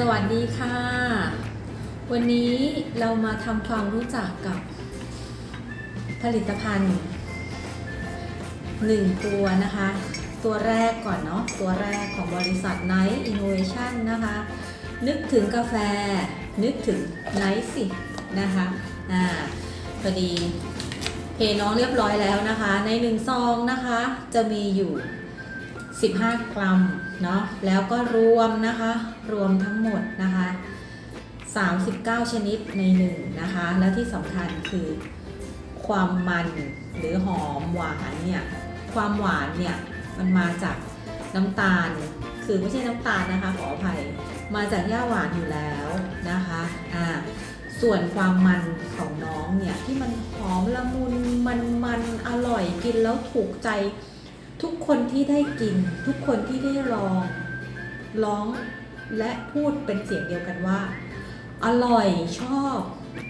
สวัสดีค่ะ วันนี้เรามาทำความรู้จักกับผลิตภัณฑ์หนึ่งตัวนะคะ ตัวแรกก่อนเนาะตัวแรกของบริษัท Night Innovation นะคะ นึกถึงกาแฟ นึกถึง Night สินะคะอ่าพอดีเทน้องเรียบร้อยแล้วนะคะ ในหนึ่งซองนะคะจะมีอยู่ 15 กรัม เนาะแล้วก็รวมนะคะ รวมทั้งหมดนะคะ 39 ชนิดในหนึ่งนะคะ และที่สำคัญคือความมันหรือหอมหวานเนี่ย ความหวานเนี่ยมันมาจากน้ำตาล คือไม่ใช่น้ำตาลนะคะขออภัย มาจากหญ้าหวานอยู่แล้วนะคะ อ่า ส่วนความมันของน้องเนี่ยที่มันหอมละมุนมันมันอร่อยกินแล้วถูกใจ ทุกคนที่ได้กิน ทุกคนที่ได้ลองร้องและพูดเป็นเสียงเดียวกันว่า อร่อยชอบ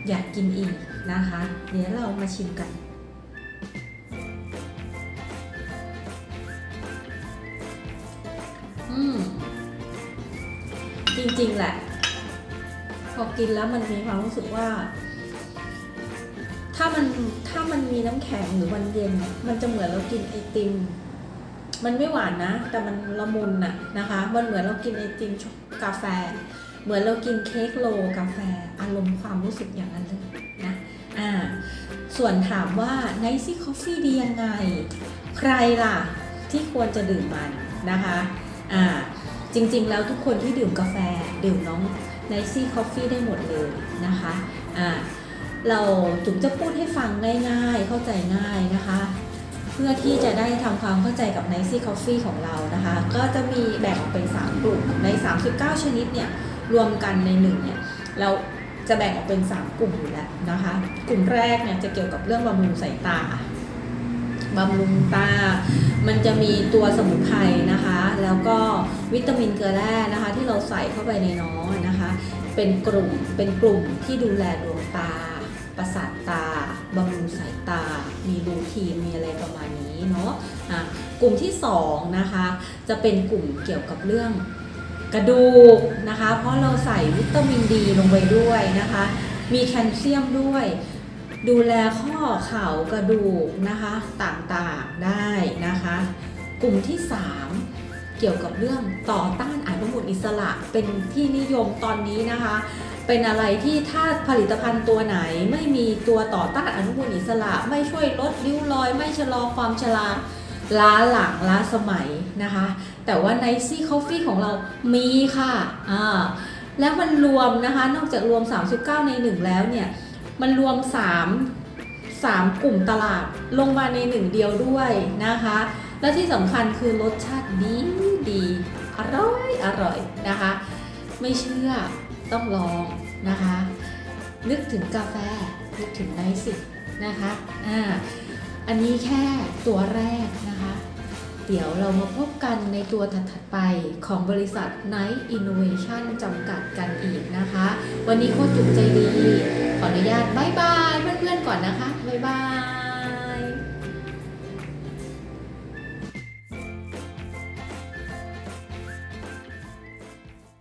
อยากกินอีกนะคะ เดี๋ยวเรามาชิมกันอืมจริงๆแหละ พอกินแล้วมันมีความรู้สึกว่า ถ้ามันถ้ามันมีน้ำแข็งหรือมันเย็น มันจะเหมือนเรากินไอติม มันไม่หวานนะ แต่มันละมุนอะนะคะ มันเหมือนเรากินไอติมกาแฟ เหมือนเรากินเค้กโลกาแฟ อารมณ์ความรู้สึกอย่างนั้นเลยนะ อ่า ส่วนถามว่า n i c e Coffee ดียังไง ใครล่ะที่ควรจะดื่มมันนะคะ อ่า จริงๆ แล้วทุกคนที่ดื่มกาแฟ ดื่มน้อง n i c e Coffee ได้หมดเลยนะคะ อ่า เราจุ๋มจะพูดให้ฟังง่ายๆ เข้าใจง่ายนะคะ เพื่อที่จะได้ทำความเข้าใจกับ n i c e Coffee ของเรานะคะ ก็จะมีแบ่งออกเป็น 3 กลุ่ม ใน 39 ชนิดเนี่ยรวมกันในหนึ่งเนี่ยเราจะแบ่งออกเป็น 3 กลุ่มอยู่แล้วนะคะ กลุ่มแรกเนี่ยจะเกี่ยวกับเรื่องบำรุงสายตาบำรุงตา มันจะมีตัวสมุนไพรนะคะ แล้วก็วิตามินเกลือแร่นะคะ ที่เราใส่เข้าไปในน้องนะคะ เป็นกลุ่มเป็นกลุ่มที่ดูแลดวงตา ประสาทตาบำรุงสายตา มีรูทีนมีอะไรประมาณนี้เนาะะกลุ่มที่สองนะคะจะเป็นกลุ่มเกี่ยวกับเรื่องกระดูกนะคะ เพราะเราใส่วิตามินดีลงไปด้วยนะคะ มีแคลเซียมด้วย ดูแลข้อเข่ากระดูกนะคะต่างๆได้นะคะ กลุ่มที่ 3 เกี่ยวกับเรื่องต่อต้านอนุมูลอิสระเป็นที่นิยมตอนนี้นะคะ เป็นอะไรที่ถ้าผลิตภัณฑ์ตัวไหนไม่มีตัวต่อต้านอนุมูลอิสระ ไม่ช่วยลดริ้วรอย ไม่ชะลอความชราล้าหลังล้าสมัยนะคะ แต่ว่าในซี่คอฟฟี่ของเรามีค่ะอ่าแล้วมันรวมนะคะ นอกจากรวม 39 ใน 1 แล้วเนี่ย มันรวม 3 3 กลุ่มตลาดลงมาในหนึ่งเดียวด้วยนะคะ และที่สำคัญคือรสชาติดีดี อร่อยอร่อยนะคะ ไม่เชื่อ ต้องลองนะคะ นึกถึงกาแฟนึกถึงไนท์สินะคะอ่าอันนี้แค่ตัวแรกนะคะ เดี๋ยวเรามาพบกันในตัวถัดๆไปของบริษัท Night Innovation จำกัดกันอีกนะคะ วันนี้โคตรจุกใจดี ขออนุญาตบายบายเพื่อนๆก่อนนะคะบายบาย